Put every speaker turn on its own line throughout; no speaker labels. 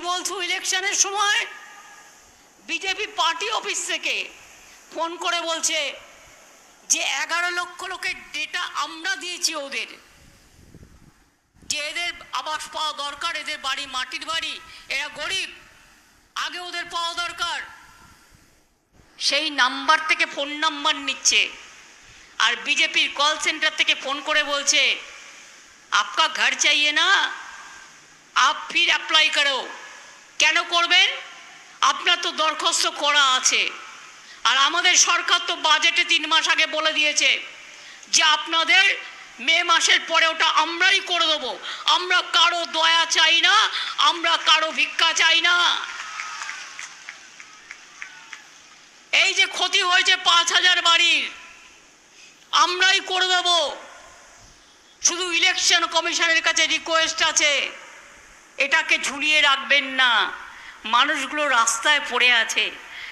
বলছো ইলেকশনের সময়? বিজেপি পার্টি অফিস থেকে ফোন করে বলছে যে এগারো লক্ষ লোকের ডেটা আমরা দিয়েছি ওদের। যে এদের আবাস পাওয়া দরকার, এদের বাড়ি, মাটির বাড়ি, এরা গরিব, আগে ওদের পাওয়া দরকার। সেই নাম্বার থেকে ফোন নাম্বার নিচ্ছে। আর বিজেপির কল সেন্টার থেকে ফোন করে বলছে আপকা ঘর চাইয়ে না, আপ ফির অ্যাপ্লাই করো। কেন করবেন? আপনার তো দরখাস্ত করা আছে। আর আমাদের সরকার তো বাজেটে তিন মাস আগে বলে দিয়েছে যে আপনাদের মে মাসের পরে ওটা আমরাই করে দেবো। আমরা কারও দয়া চাই না, আমরা কারও ভিক্ষা চাই না। এই যে ক্ষতি হয়েছে পাঁচ হাজার বাড়ির, আমরাই করে দেবো। শুধু ইলেকশন কমিশনের কাছে রিকোয়েস্ট আছে। এটাকে ঝুলিয়ে রাখবেন না। মানুষগুলো রাস্তায় পড়ে আছে,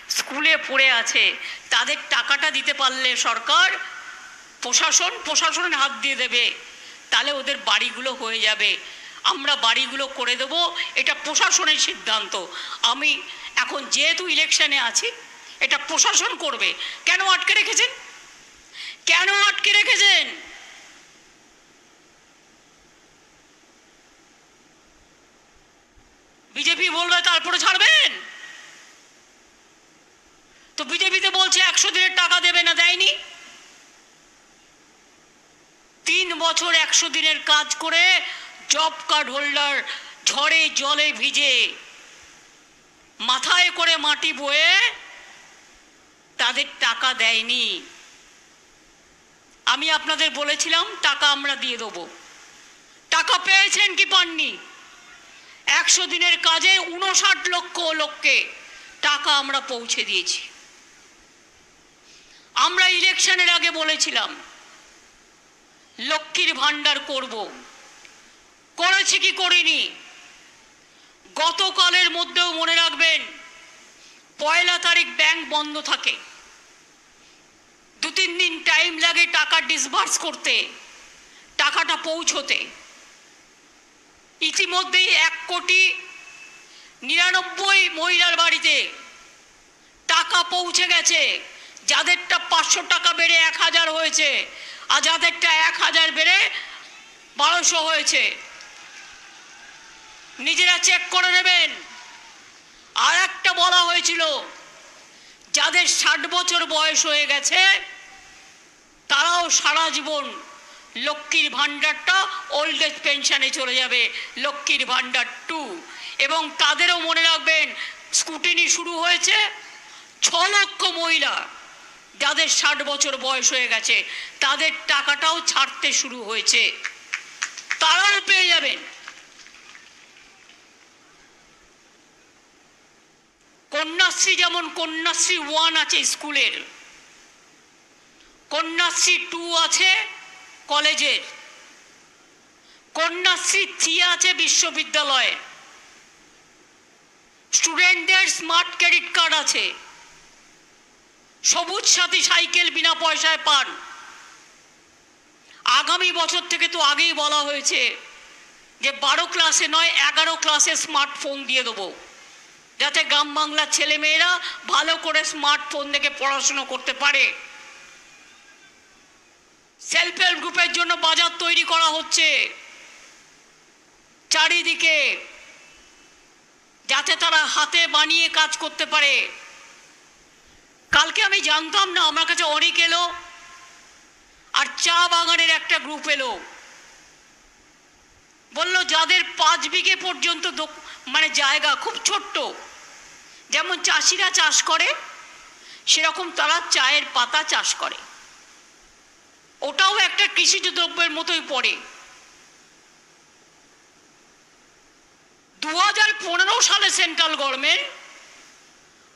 স্কুলে পড়ে আছে। তাদের টাকাটা দিতে পারলে সরকার প্রশাসন, প্রশাসনের হাত দিয়ে দেবে। তাহলে ওদের বাড়িগুলো হয়ে যাবে। আমরা বাড়িগুলো করে দেব। এটা প্রশাসনের সিদ্ধান্ত। আমি এখন যেহেতু ইলেকশনে আছি, এটা প্রশাসন করবে। কেন আটকে রেখেছেন? কেন আটকে রেখেছেন? তো বিজেপিতে বলছে একশো দিনের টাকা দেবে না, দেয়নি। তিন বছর একশো দিনের কাজ করে জব কার্ড হোল্ডার ঝড়ে জলে ভিজে মাথায় করে মাটি বয়ে তাদের টাকা দেয়নি। আমি আপনাদের বলেছিলাম, টাকা আমরা দিয়ে দেবো। টাকা পেয়েছেন কি পাননি? একশো দিনের কাজে উনষাট লক্ষ লোককে টাকা আমরা পৌঁছে দিয়েছি। আমরা ইলেকশনের আগে বলেছিলাম, লক্ষ্মীর ভাণ্ডার করব। করেছি কি করিনি? গতকালের মধ্যেও মনে রাখবেন, পয়লা তারিখ ব্যাংক বন্ধ থাকে। দু তিন দিন টাইম লাগে টাকা ডিসবার্স করতে, টাকাটা পৌঁছতে। ইতিমধ্যেই এক কোটি নিরানব্বই মহিলার বাড়িতে টাকা পৌঁছে গেছে। যাদেরটা পাঁচশো টাকা বেড়ে এক হাজার হয়েছে আর যাদেরটা এক হাজার বেড়ে বারোশো হয়েছে, নিজেরা চেক করে নেবেন। আর একটা বলা হয়েছিল, যাদের ষাট বছর বয়স হয়ে গেছে, তারাও সারা জীবন লক্ষ্মীর ভাণ্ডারটা ওল্ড এজ পেনশনে চলে যাবে, লক্ষ্মীর ভাণ্ডার টু এবং তাদেরও মনে রাখবেন স্কুটিনি শুরু হয়েছে, ছ লক্ষ মহিলা যাদের ষাট বছর বয়স হয়ে গেছে, তাদের টাকাটাও ছাড়তে শুরু হয়েছে। তারাও পেয়ে যাবেন। কন্যাশ্রী যেমন কন্যাশ্রী ওয়ান আছে স্কুলের, কন্যাশ্রী টু আছে কলেজের, কন্যাশ্রী থ্রি আছে বিশ্ববিদ্যালয়ে। স্টুডেন্টদের স্মার্ট ক্রেডিট কার্ড আছে। সবুজ সাথী সাইকেল বিনা পয়সায় পান। আগামী বছর থেকে তো আগেই বলা হয়েছে যে বারো ক্লাসে নয়, এগারো ক্লাসে স্মার্টফোন দিয়ে দেবো। যাতে গ্রাম বাংলার ছেলেমেয়েরা ভালো করে স্মার্টফোন দেখে পড়াশুনো করতে পারে। সেলফ হেল্প গ্রুপের জন্য বাজার তৈরি করা হচ্ছে। চারিদিকে যাতে তারা হাতে বানিয়ে কাজ করতে পারে। কালকে আমি জানতাম না, আমার কাছে অনেক এলো। আর চা বাগানের একটা গ্রুপ এলো। বলল, যাদের পাঁচ বিঘে পর্যন্ত মানে জায়গা খুব ছোট্ট। যেমন চাষিরা চাষ করে, সেরকম তারা চায়ের পাতা চাষ করে। ওটাও একটা কৃষিজ দ্রব্যের মতোই পড়ে। দু হাজার পনেরো সালে সেন্ট্রাল গভর্নমেন্ট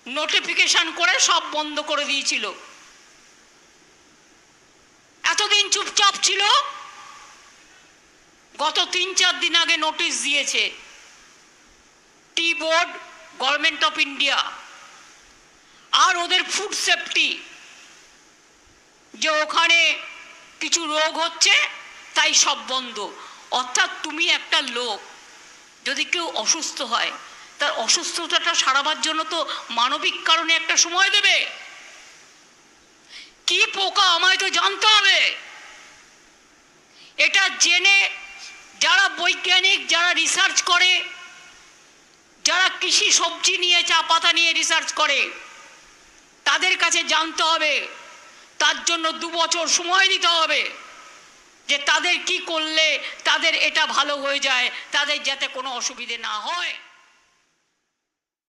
নোটিফিকেশন করে সব বন্ধ করে দিয়েছিল। এতদিন চুপচাপ ছিল, গত তিন চার দিন আগে নোটিশ দিয়েছে। Tea board government of India আর ওদের ফুড সেফটি যে ওখানে কিছু রোগ হচ্ছে, তাই সব বন্ধ। অর্থাৎ তুমি একটা লোক, যদি কেউ অসুস্থ হয় তার অসুস্থতাটা সারাবার জন্য তো মানবিক কারণে একটা সময় দেবে। কি পোকা আমায় তো জানতে হবে। এটা জেনে যারা বৈজ্ঞানিক, যারা রিসার্চ করে, যারা কৃষি সবজি নিয়ে চা পাতা নিয়ে রিসার্চ করে, তাদের কাছে জানতে হবে, তার জন্য দু বছর সময় দিতে হবে যে তাদের কি করলে তাদের এটা ভালো হয়ে যায়, তাদের যাতে কোনো অসুবিধে না হয়।